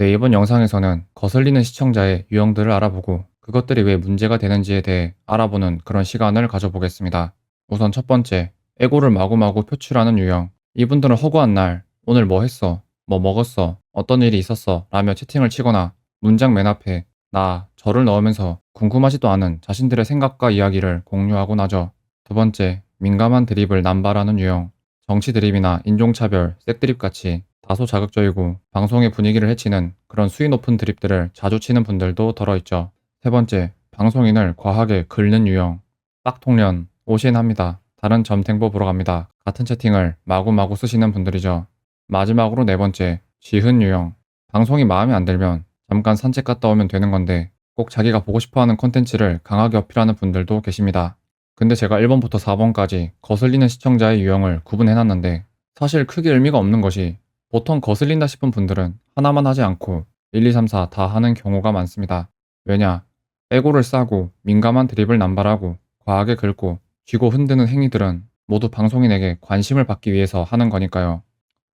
네, 이번 영상에서는 거슬리는 시청자의 유형들을 알아보고 그것들이 왜 문제가 되는지에 대해 알아보는 그런 시간을 가져보겠습니다. 우선 첫 번째, 에고를 마구마구 표출하는 유형. 이분들은 허구한 날, 오늘 뭐 했어? 뭐 먹었어? 어떤 일이 있었어? 라며 채팅을 치거나 문장 맨 앞에 나, 저를 넣으면서 궁금하지도 않은 자신들의 생각과 이야기를 공유하곤 하죠. 두 번째, 민감한 드립을 남발하는 유형. 정치 드립이나 인종차별, 색드립 같이 다소 자극적이고 방송의 분위기를 해치는 그런 수위 높은 드립들을 자주 치는 분들도 덜어 있죠. 세 번째, 방송인을 과하게 긁는 유형. 빡통련, 오신합니다. 다른 점탱보 보러 갑니다. 같은 채팅을 마구마구 쓰시는 분들이죠. 마지막으로 네 번째, 지흔 유형. 방송이 마음에 안 들면 잠깐 산책 갔다 오면 되는 건데 꼭 자기가 보고 싶어 하는 콘텐츠를 강하게 어필하는 분들도 계십니다. 근데 제가 1번부터 4번까지 거슬리는 시청자의 유형을 구분해놨는데 사실 크게 의미가 없는 것이 보통 거슬린다 싶은 분들은 하나만 하지 않고 1, 2, 3, 4 다 하는 경우가 많습니다. 왜냐? 에고를 싸고 민감한 드립을 남발하고 과하게 긁고 쥐고 흔드는 행위들은 모두 방송인에게 관심을 받기 위해서 하는 거니까요.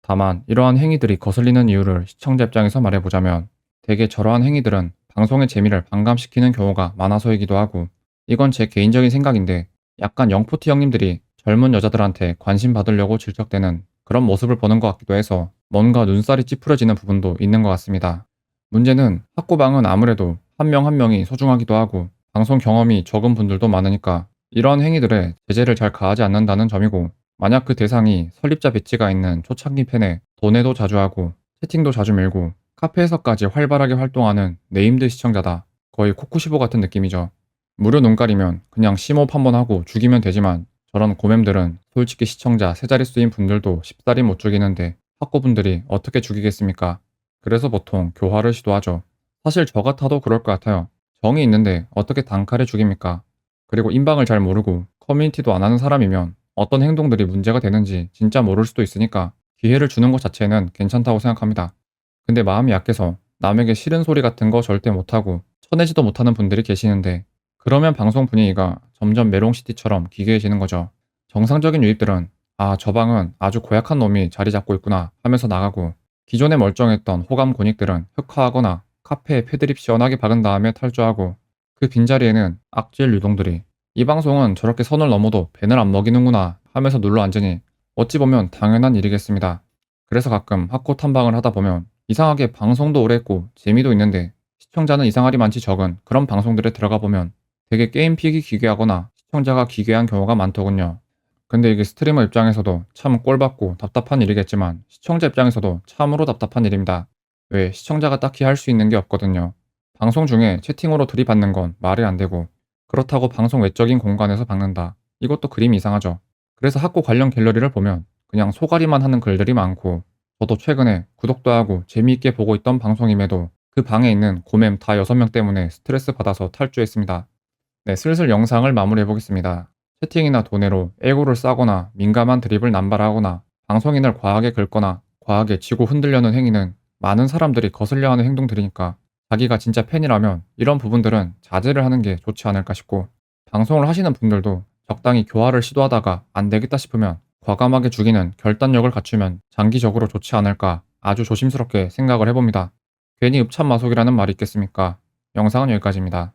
다만 이러한 행위들이 거슬리는 이유를 시청자 입장에서 말해보자면 대개 저러한 행위들은 방송의 재미를 반감시키는 경우가 많아서이기도 하고 이건 제 개인적인 생각인데 약간 영포티 형님들이 젊은 여자들한테 관심 받으려고 질척대는 그런 모습을 보는 것 같기도 해서 뭔가 눈살이 찌푸려지는 부분도 있는 것 같습니다. 문제는 학고방은 아무래도 한명한 명이 소중하기도 하고 방송 경험이 적은 분들도 많으니까 이러한 행위들에 제재를 잘 가하지 않는다는 점이고 만약 그 대상이 설립자 배치가 있는 초창기 팬에 돈에도 자주 하고 채팅도 자주 밀고 카페에서까지 활발하게 활동하는 네임드 시청자다. 거의 코쿠시보 같은 느낌이죠. 무료 눈깔이면 그냥 심호흡 한번 하고 죽이면 되지만 저런 고맴들은 솔직히 시청자 세 자릿수인 분들도 쉽사리 못 죽이는데 학고분들이 어떻게 죽이겠습니까? 그래서 보통 교화를 시도하죠. 사실 저 같아도 그럴 것 같아요. 정이 있는데 어떻게 단칼에 죽입니까? 그리고 인방을 잘 모르고 커뮤니티도 안 하는 사람이면 어떤 행동들이 문제가 되는지 진짜 모를 수도 있으니까 기회를 주는 것 자체는 괜찮다고 생각합니다. 근데 마음이 약해서 남에게 싫은 소리 같은 거 절대 못하고 쳐내지도 못하는 분들이 계시는데 그러면 방송 분위기가 점점 메롱시티처럼 기괴해지는 거죠. 정상적인 유입들은 아, 저 방은 아주 고약한 놈이 자리 잡고 있구나 하면서 나가고 기존에 멀쩡했던 호감 곤익들은 흑화하거나 카페에 패드립 시원하게 박은 다음에 탈주하고 그 빈자리에는 악질 유동들이 이 방송은 저렇게 선을 넘어도 벤을 안 먹이는구나 하면서 눌러 앉으니 어찌 보면 당연한 일이겠습니다. 그래서 가끔 학고 탐방을 하다 보면 이상하게 방송도 오래 했고 재미도 있는데 시청자는 이상하리 많지 적은 그런 방송들에 들어가 보면 되게 게임 픽이 기괴하거나 시청자가 기괴한 경우가 많더군요. 근데 이게 스트리머 입장에서도 참 꼴받고 답답한 일이겠지만 시청자 입장에서도 참으로 답답한 일입니다. 왜 시청자가 딱히 할 수 있는 게 없거든요. 방송 중에 채팅으로 들이받는 건 말이 안 되고 그렇다고 방송 외적인 공간에서 박는다. 이것도 그림이 이상하죠. 그래서 학고 관련 갤러리를 보면 그냥 소가리만 하는 글들이 많고 저도 최근에 구독도 하고 재미있게 보고 있던 방송임에도 그 방에 있는 고맴 다 6명 때문에 스트레스 받아서 탈주했습니다. 네, 슬슬 영상을 마무리해 보겠습니다. 채팅이나 도네로 에고를 싸거나 민감한 드립을 남발하거나 방송인을 과하게 긁거나 과하게 쥐고 흔들려는 행위는 많은 사람들이 거슬려 하는 행동들이니까 자기가 진짜 팬이라면 이런 부분들은 자제를 하는 게 좋지 않을까 싶고 방송을 하시는 분들도 적당히 교화를 시도하다가 안 되겠다 싶으면 과감하게 죽이는 결단력을 갖추면 장기적으로 좋지 않을까 아주 조심스럽게 생각을 해봅니다. 괜히 읍참마속이라는 말이 있겠습니까? 영상은 여기까지입니다.